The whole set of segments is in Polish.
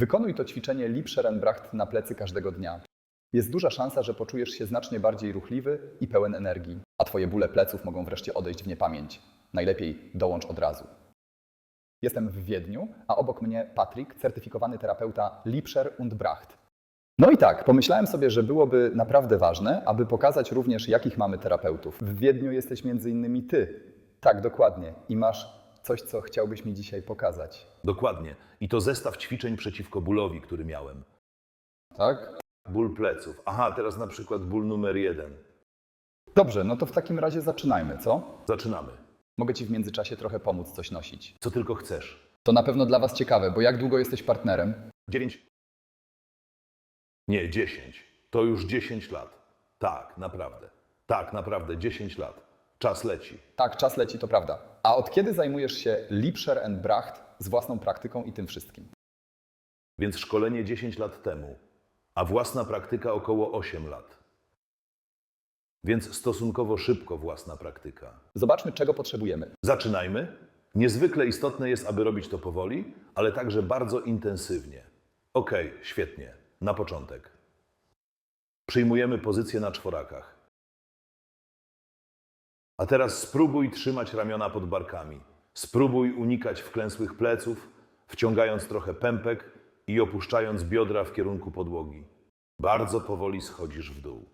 Wykonuj to ćwiczenie Liebscher-Bracht na plecy każdego dnia. Jest duża szansa, że poczujesz się znacznie bardziej ruchliwy i pełen energii, a Twoje bóle pleców mogą wreszcie odejść w niepamięć. Najlepiej dołącz od razu. Jestem w Wiedniu, a obok mnie Patryk, certyfikowany terapeuta Liebscher und Bracht. No i tak, pomyślałem sobie, że byłoby naprawdę ważne, aby pokazać również, jakich mamy terapeutów. W Wiedniu jesteś między innymi ty. Tak, dokładnie. I masz coś, co chciałbyś mi dzisiaj pokazać. Dokładnie. I to zestaw ćwiczeń przeciwko bólowi, który miałem. Tak? Ból pleców. Aha, teraz na przykład ból numer jeden. Dobrze, no to w takim razie zaczynajmy, co? Zaczynamy. Mogę ci w międzyczasie trochę pomóc coś nosić. Co tylko chcesz. To na pewno dla was ciekawe, bo jak długo jesteś partnerem? Dziewięć. Nie, dziesięć. To już dziesięć lat. Tak, naprawdę. Tak, naprawdę, dziesięć lat. Czas leci. Tak, czas leci, to prawda. A od kiedy zajmujesz się Liebscher and Bracht z własną praktyką i tym wszystkim? Więc szkolenie 10 lat temu, a własna praktyka około 8 lat. Więc stosunkowo szybko własna praktyka. Zobaczmy, czego potrzebujemy. Zaczynajmy. Niezwykle istotne jest, aby robić to powoli, ale także bardzo intensywnie. Okej, świetnie. Na początek. Przyjmujemy pozycję na czworakach. A teraz spróbuj trzymać ramiona pod barkami. Spróbuj unikać wklęsłych pleców, wciągając trochę pępek i opuszczając biodra w kierunku podłogi. Bardzo powoli schodzisz w dół.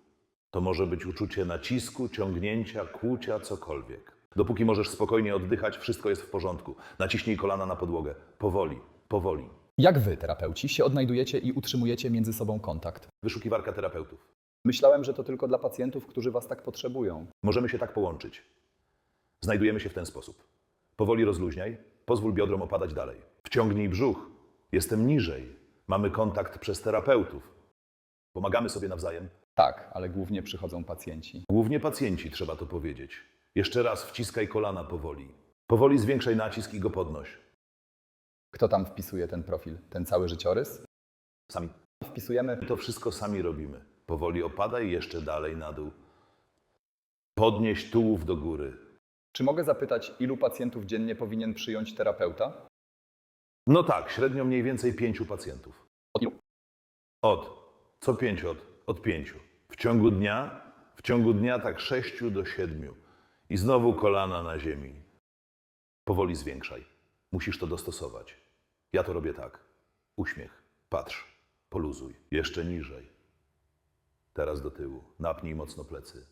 To może być uczucie nacisku, ciągnięcia, kłucia, cokolwiek. Dopóki możesz spokojnie oddychać, wszystko jest w porządku. Naciśnij kolana na podłogę. Powoli, powoli. Jak wy, terapeuci, się odnajdujecie i utrzymujecie między sobą kontakt? Wyszukiwarka terapeutów. Myślałem, że to tylko dla pacjentów, którzy was tak potrzebują. Możemy się tak połączyć. Znajdujemy się w ten sposób. Powoli rozluźniaj, pozwól biodrom opadać dalej. Wciągnij brzuch. Jestem niżej. Mamy kontakt przez terapeutów. Pomagamy sobie nawzajem. Tak, ale głównie przychodzą pacjenci. Głównie pacjenci, trzeba to powiedzieć. Jeszcze raz wciskaj kolana powoli. Powoli zwiększaj nacisk i go podnoś. Kto tam wpisuje ten profil? Ten cały życiorys? Sami. Wpisujemy. To wszystko sami robimy. Powoli opadaj jeszcze dalej na dół. Podnieś tułów do góry. Czy mogę zapytać, ilu pacjentów dziennie powinien przyjąć terapeuta? No tak, średnio mniej więcej pięciu pacjentów. Od ilu? Od. Co pięć od? Od pięciu. W ciągu dnia? W ciągu dnia tak sześciu do siedmiu. I znowu kolana na ziemi. Powoli zwiększaj. Musisz to dostosować. Ja to robię tak. Uśmiech. Patrz. Poluzuj. Jeszcze niżej. Teraz do tyłu. Napnij mocno plecy.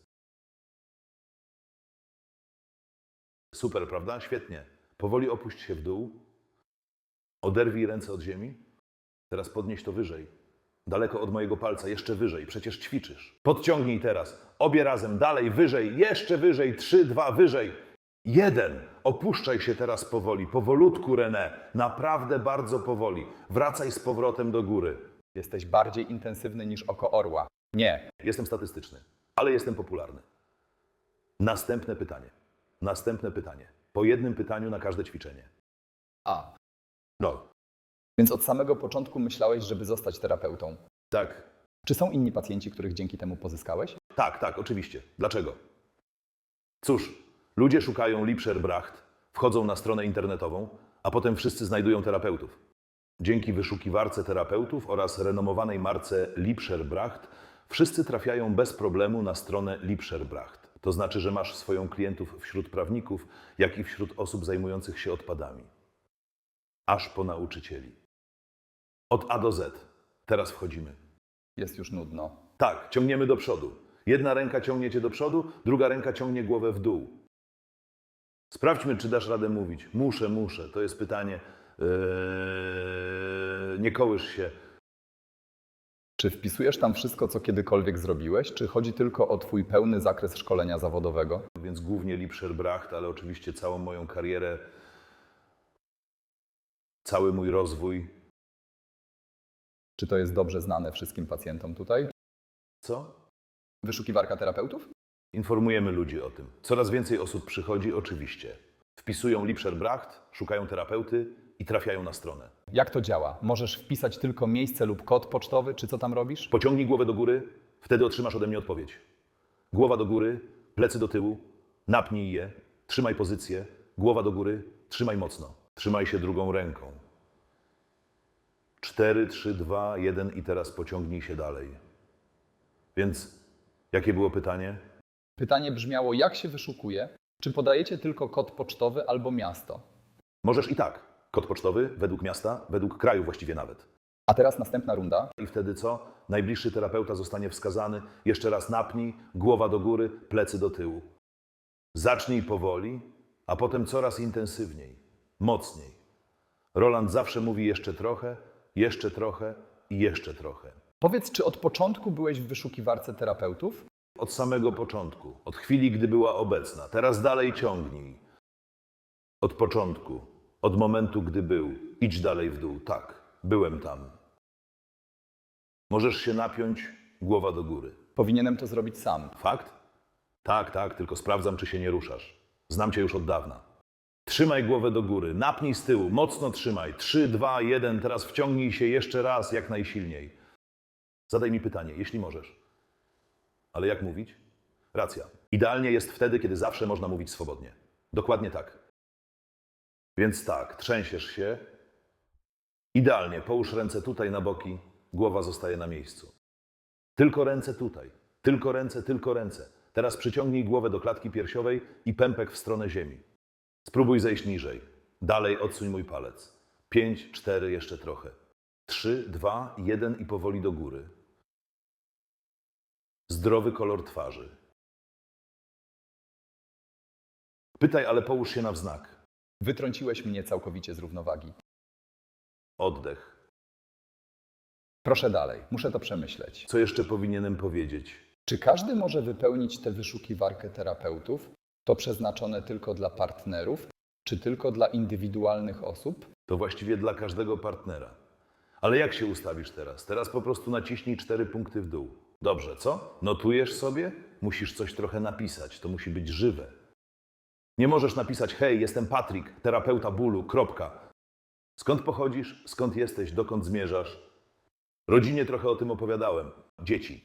Super, prawda? Świetnie. Powoli opuść się w dół. Oderwij ręce od ziemi. Teraz podnieś to wyżej. Daleko od mojego palca, jeszcze wyżej, przecież ćwiczysz. Podciągnij teraz. Obie razem, dalej, wyżej, jeszcze wyżej, trzy, dwa, wyżej. Jeden. Opuszczaj się teraz powoli, powolutku, René. Naprawdę bardzo powoli. Wracaj z powrotem do góry. Jesteś bardziej intensywny niż oko orła. Nie. Jestem statystyczny, ale jestem popularny. Następne pytanie. Następne pytanie. Po jednym pytaniu na każde ćwiczenie. A. No, Więc od samego początku myślałeś, żeby zostać terapeutą. tak, Czy są inni pacjenci, których dzięki temu pozyskałeś? Tak, tak, oczywiście. Dlaczego? Cóż, ludzie szukają Liebscher Bracht, wchodzą na stronę internetową, a potem wszyscy znajdują terapeutów. Dzięki wyszukiwarce terapeutów oraz renomowanej marce Liebscher Bracht wszyscy trafiają bez problemu na stronę Liebscher Bracht. To znaczy, że masz swoją klientów wśród prawników, jak i wśród osób zajmujących się odpadami. Aż po nauczycieli. Od A do Z. Teraz wchodzimy. Jest już nudno. Tak, ciągniemy do przodu. Jedna ręka ciągnie cię do przodu, druga ręka ciągnie głowę w dół. Sprawdźmy, czy dasz radę mówić. Muszę, muszę. To jest pytanie. Eee, nie kołysz się. Czy wpisujesz tam wszystko, co kiedykolwiek zrobiłeś, czy chodzi tylko o Twój pełny zakres szkolenia zawodowego? Więc głównie Liebscher Bracht, ale oczywiście całą moją karierę, cały mój rozwój. Czy to jest dobrze znane wszystkim pacjentom tutaj? Co? Wyszukiwarka terapeutów? Informujemy ludzi o tym. Coraz więcej osób przychodzi, oczywiście. Wpisują Liebscher Bracht, szukają terapeuty i trafiają na stronę. Jak to działa? Możesz wpisać tylko miejsce lub kod pocztowy, czy co tam robisz? Pociągnij głowę do góry, wtedy otrzymasz ode mnie odpowiedź. Głowa do góry, plecy do tyłu, napnij je, trzymaj pozycję, głowa do góry, trzymaj mocno. Trzymaj się drugą ręką. 4, 3, 2, 1 i teraz pociągnij się dalej. Więc jakie było pytanie? Pytanie brzmiało, jak się wyszukuje? Czy podajecie tylko kod pocztowy albo miasto? Możesz i tak. Kod pocztowy według miasta, według kraju właściwie nawet. A teraz następna runda. I wtedy co? Najbliższy terapeuta zostanie wskazany. Jeszcze raz napnij, głowa do góry, plecy do tyłu. Zacznij powoli, a potem coraz intensywniej, mocniej. Roland zawsze mówi jeszcze trochę, jeszcze trochę i jeszcze trochę. Powiedz, czy od początku byłeś w wyszukiwarce terapeutów? Od samego początku, od chwili, gdy była obecna. Teraz dalej ciągnij. Od początku, od momentu, gdy był. Idź dalej w dół. Tak, byłem tam. Możesz się napiąć, głowa do góry. Powinienem to zrobić sam. Fakt? Tak, tak, tylko sprawdzam, czy się nie ruszasz. Znam cię już od dawna. Trzymaj głowę do góry, napnij z tyłu, mocno trzymaj. Trzy, dwa, jeden, teraz wciągnij się jeszcze raz, jak najsilniej. Zadaj mi pytanie, jeśli możesz. Ale jak mówić? Racja. Idealnie jest wtedy, kiedy zawsze można mówić swobodnie. Dokładnie tak. Więc tak, trzęsiesz się. Idealnie, połóż ręce tutaj na boki, głowa zostaje na miejscu. Tylko ręce tutaj. Tylko ręce, tylko ręce. Teraz przyciągnij głowę do klatki piersiowej i pępek w stronę ziemi. Spróbuj zejść niżej. Dalej odsuń mój palec. Pięć, cztery, jeszcze trochę. Trzy, dwa, jeden i powoli do góry. Zdrowy kolor twarzy. Pytaj, ale połóż się na wznak. Wytrąciłeś mnie całkowicie z równowagi. Oddech. Proszę dalej, muszę to przemyśleć. Co jeszcze powinienem powiedzieć? Czy każdy może wypełnić tę wyszukiwarkę terapeutów? To przeznaczone tylko dla partnerów, czy tylko dla indywidualnych osób? To właściwie dla każdego partnera. Ale jak się ustawisz teraz? Teraz po prostu naciśnij cztery punkty w dół. Dobrze, co? Notujesz sobie? Musisz coś trochę napisać. To musi być żywe. Nie możesz napisać: Hej, jestem Patryk, terapeuta bólu, kropka. Skąd pochodzisz? Skąd jesteś? Dokąd zmierzasz? Rodzinie trochę o tym opowiadałem. Dzieci.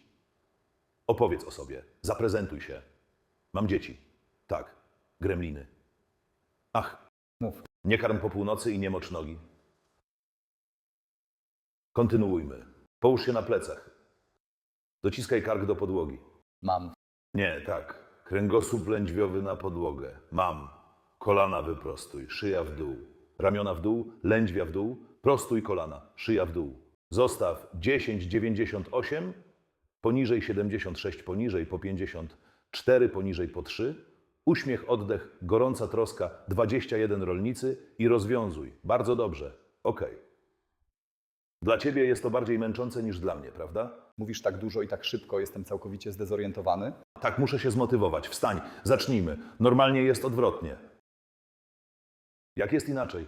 Opowiedz o sobie. Zaprezentuj się. Mam dzieci. Tak. Gremliny. Ach, Mów. nie karm po północy i nie mocz nogi. Kontynuujmy. Połóż się na plecach. Dociskaj kark do podłogi. Mam. Nie, tak. Kręgosłup lędźwiowy na podłogę. Mam. Kolana wyprostuj, szyja w dół. Ramiona w dół, lędźwia w dół. Prostuj kolana, szyja w dół. Zostaw 10,98, poniżej 76, poniżej po 54, poniżej po 3. Uśmiech, oddech, gorąca troska, 21 rolnicy i rozwiązuj. Bardzo dobrze. Okej. Dla ciebie jest to bardziej męczące niż dla mnie, prawda? Mówisz tak dużo i tak szybko, jestem całkowicie zdezorientowany. Tak, muszę się zmotywować. Wstań, zacznijmy. Normalnie jest odwrotnie. Jak jest inaczej?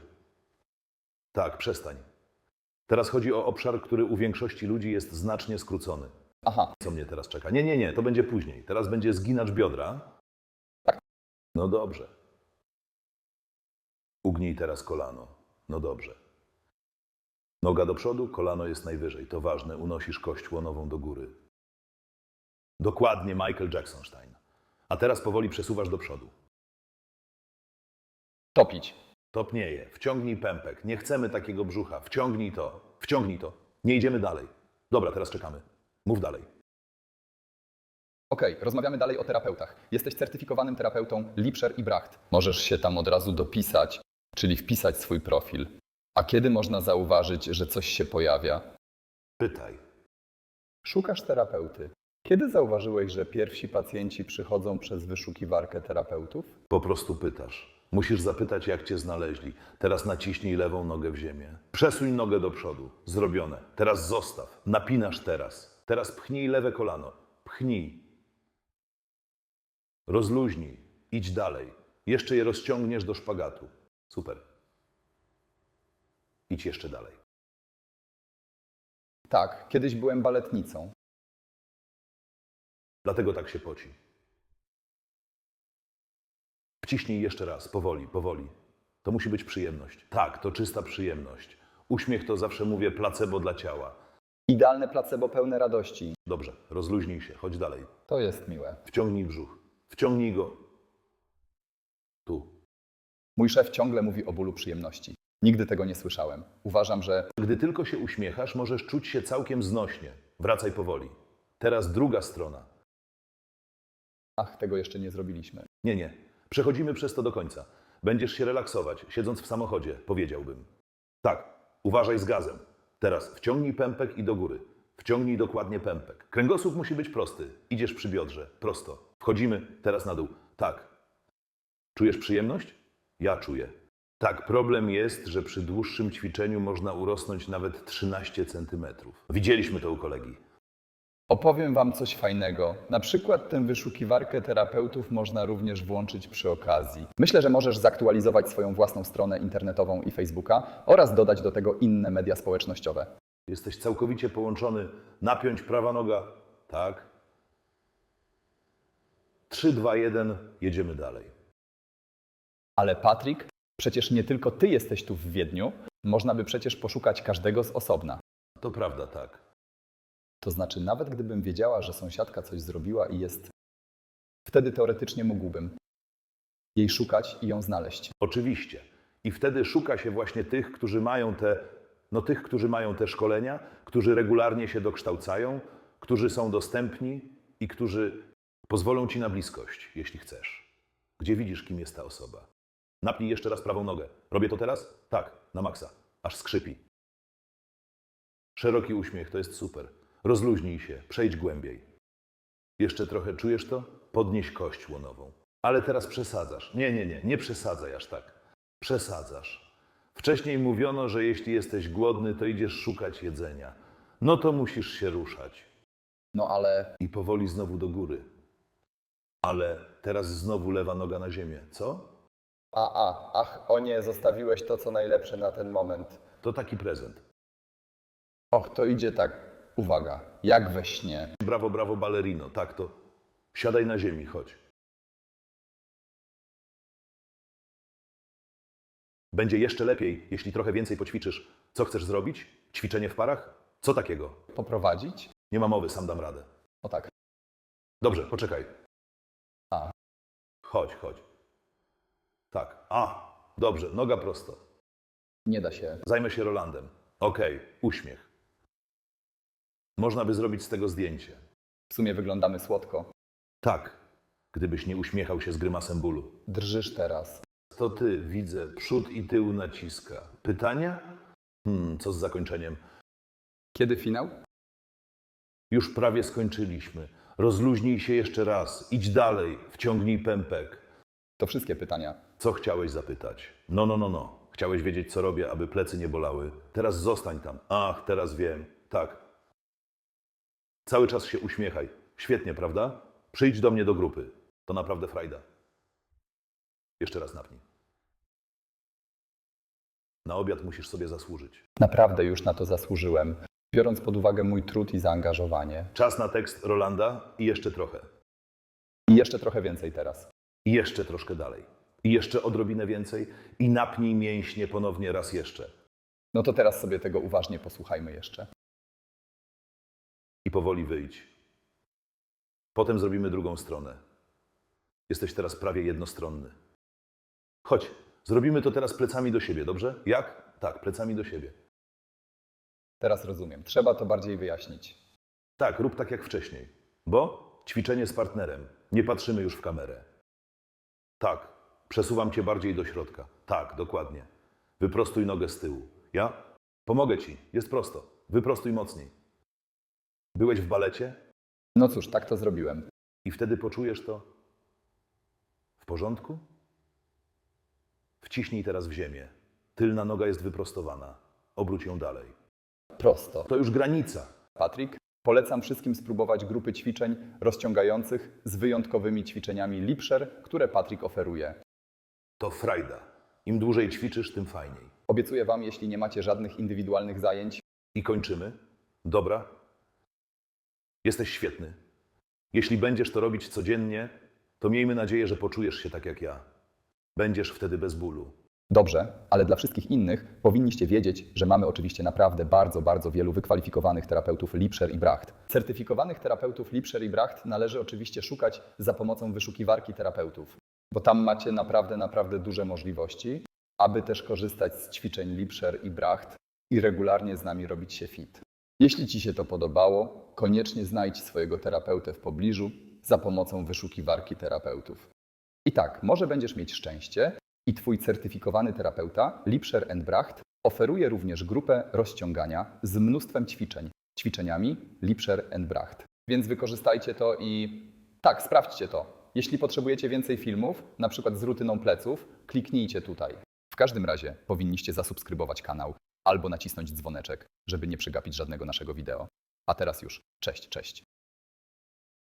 Tak, przestań. Teraz chodzi o obszar, który u większości ludzi jest znacznie skrócony. Aha, Co mnie teraz czeka? Nie, nie, nie, to będzie później. Teraz będzie zginacz biodra. Tak. No dobrze. Ugnij teraz kolano. No dobrze. Noga do przodu, kolano jest najwyżej. To ważne, unosisz kość łonową do góry. Dokładnie Michael Jacksonstein. A teraz powoli przesuwasz do przodu. topić. Topnieje. Wciągnij pępek. Nie chcemy takiego brzucha. Wciągnij to. Wciągnij to. Nie idziemy dalej. Dobra, teraz czekamy. Mów dalej. Okej, rozmawiamy dalej o terapeutach. Jesteś certyfikowanym terapeutą Lipscher i Bracht. Możesz się tam od razu dopisać, czyli wpisać swój profil. A kiedy można zauważyć, że coś się pojawia? Pytaj. Szukasz terapeuty. Kiedy zauważyłeś, że pierwsi pacjenci przychodzą przez wyszukiwarkę terapeutów? Po prostu pytasz. Musisz zapytać, jak cię znaleźli. Teraz naciśnij lewą nogę w ziemię. Przesuń nogę do przodu. Zrobione. Teraz zostaw. Napinasz teraz. Teraz pchnij lewe kolano. Pchnij. Rozluźnij. Idź dalej. Jeszcze je rozciągniesz do szpagatu. Super. Idź jeszcze dalej. Tak, kiedyś byłem baletnicą. Dlatego tak się poci. Wciśnij jeszcze raz, powoli, powoli. To musi być przyjemność. Tak, to czysta przyjemność. Uśmiech to zawsze mówię placebo dla ciała. Idealne placebo pełne radości. Dobrze, rozluźnij się, chodź dalej. To jest miłe. Wciągnij brzuch. Wciągnij go. Tu. Mój szef ciągle mówi o bólu przyjemności. Nigdy tego nie słyszałem. Uważam, że Gdy tylko się uśmiechasz, możesz czuć się całkiem znośnie. Wracaj powoli. Teraz druga strona. ach, tego jeszcze nie zrobiliśmy. Nie, nie. Przechodzimy przez to do końca. Będziesz się relaksować, siedząc w samochodzie, powiedziałbym. Tak, uważaj z gazem. Teraz wciągnij pępek i do góry. Wciągnij dokładnie pępek. Kręgosłup musi być prosty. Idziesz przy biodrze, prosto. Wchodzimy, teraz na dół. Tak. Czujesz przyjemność? Ja czuję. Tak, problem jest, że przy dłuższym ćwiczeniu można urosnąć nawet 13 centymetrów. Widzieliśmy to u kolegi. Opowiem Wam coś fajnego. Na przykład tę wyszukiwarkę terapeutów można również włączyć przy okazji. Myślę, że możesz zaktualizować swoją własną stronę internetową i Facebooka oraz dodać do tego inne media społecznościowe. Jesteś całkowicie połączony. Napiąć prawa noga. Tak. 3, 2, 1. Jedziemy dalej. Ale Patryk, przecież nie tylko Ty jesteś tu w Wiedniu, można by przecież poszukać każdego z osobna. To prawda, tak. To znaczy, nawet gdybym wiedziała, że sąsiadka coś zrobiła i jest. Wtedy teoretycznie mógłbym jej szukać i ją znaleźć. Oczywiście. I wtedy szuka się właśnie tych, którzy mają te, no tych, którzy mają te szkolenia, którzy regularnie się dokształcają, którzy są dostępni i którzy pozwolą ci na bliskość, jeśli chcesz. Gdzie widzisz, kim jest ta osoba? Napnij jeszcze raz prawą nogę. Robię to teraz? Tak, na maksa. Aż skrzypi. Szeroki uśmiech, to jest super. Rozluźnij się, przejdź głębiej. Jeszcze trochę czujesz to? Podnieś kość łonową. Ale teraz przesadzasz. Nie, nie, nie, nie przesadzaj aż tak. Przesadzasz. Wcześniej mówiono, że jeśli jesteś głodny, to idziesz szukać jedzenia. No to musisz się ruszać. No ale I powoli znowu do góry. Ale teraz znowu lewa noga na ziemię. Co? A, a, ach, o nie, zostawiłeś to, co najlepsze na ten moment. To taki prezent. Och, to idzie tak, uwaga, jak we śnie. Brawo, brawo, ballerino. Tak to. Siadaj na ziemi, chodź. Będzie jeszcze lepiej, jeśli trochę więcej poćwiczysz. Co chcesz zrobić? Ćwiczenie w parach? Co takiego? Poprowadzić? Nie ma mowy, sam dam radę. O tak. Dobrze, poczekaj. A. Chodź, chodź. Tak. A, dobrze, noga prosto. Nie da się. Zajmę się Rolandem. Okej, uśmiech. Można by zrobić z tego zdjęcie. W sumie wyglądamy słodko. Tak, gdybyś nie uśmiechał się z grymasem bólu. Drżysz teraz. To ty, widzę, przód i tył naciska. Pytania? Hmm, co z zakończeniem? Kiedy finał? Już prawie skończyliśmy. Rozluźnij się jeszcze raz. Idź dalej. Wciągnij pępek. To wszystkie pytania. Co chciałeś zapytać? No, no, no, no. Chciałeś wiedzieć, co robię, aby plecy nie bolały. Teraz zostań tam. Ach, teraz wiem. Tak. Cały czas się uśmiechaj. Świetnie, prawda? Przyjdź do mnie do grupy. To naprawdę frajda. Jeszcze raz napnij. Na obiad musisz sobie zasłużyć. Naprawdę już na to zasłużyłem, biorąc pod uwagę mój trud i zaangażowanie. Czas na tekst Rolanda i jeszcze trochę. I jeszcze trochę więcej teraz. I jeszcze troszkę dalej. I jeszcze odrobinę więcej. I napnij mięśnie ponownie raz jeszcze. No to teraz sobie tego uważnie posłuchajmy jeszcze. I powoli wyjdź. Potem zrobimy drugą stronę. Jesteś teraz prawie jednostronny. Chodź, zrobimy to teraz plecami do siebie, dobrze? Jak? Tak, plecami do siebie. Teraz rozumiem. Trzeba to bardziej wyjaśnić. Tak, rób tak jak wcześniej. Bo ćwiczenie z partnerem. Nie patrzymy już w kamerę. Tak, przesuwam cię bardziej do środka. Tak, dokładnie. Wyprostuj nogę z tyłu. Ja? Pomogę ci. Jest prosto. Wyprostuj mocniej. Byłeś w balecie No cóż, tak to zrobiłem. i wtedy poczujesz to w porządku? Wciśnij teraz w ziemię. Tylna noga jest wyprostowana. Obróć ją dalej. Prosto. To już granica. Patryk, polecam wszystkim spróbować grupy ćwiczeń rozciągających z wyjątkowymi ćwiczeniami Lipszer, które Patryk oferuje. To frajda. Im dłużej ćwiczysz, tym fajniej. Obiecuję Wam, jeśli nie macie żadnych indywidualnych zajęć, I kończymy. Dobra. Jesteś świetny. Jeśli będziesz to robić codziennie, to miejmy nadzieję, że poczujesz się tak jak ja. Będziesz wtedy bez bólu. Dobrze, ale dla wszystkich innych powinniście wiedzieć, że mamy oczywiście naprawdę bardzo, bardzo wielu wykwalifikowanych terapeutów Lipscher i Bracht. Certyfikowanych terapeutów Lipscher i Bracht należy oczywiście szukać za pomocą wyszukiwarki terapeutów, bo tam macie naprawdę, naprawdę duże możliwości. aby też korzystać z ćwiczeń Lipscher i Bracht i regularnie z nami robić się fit. Jeśli Ci się to podobało, koniecznie znajdź swojego terapeutę w pobliżu za pomocą wyszukiwarki terapeutów. I tak, może będziesz mieć szczęście i Twój certyfikowany terapeuta Lipscher Bracht oferuje również grupę rozciągania z mnóstwem ćwiczeń, ćwiczeniami Lipscher Bracht. Więc wykorzystajcie to i tak, sprawdźcie to. Jeśli potrzebujecie więcej filmów, na przykład z rutyną pleców, kliknijcie tutaj. W każdym razie powinniście zasubskrybować kanał albo nacisnąć dzwoneczek, żeby nie przegapić żadnego naszego wideo. A teraz już, cześć, cześć.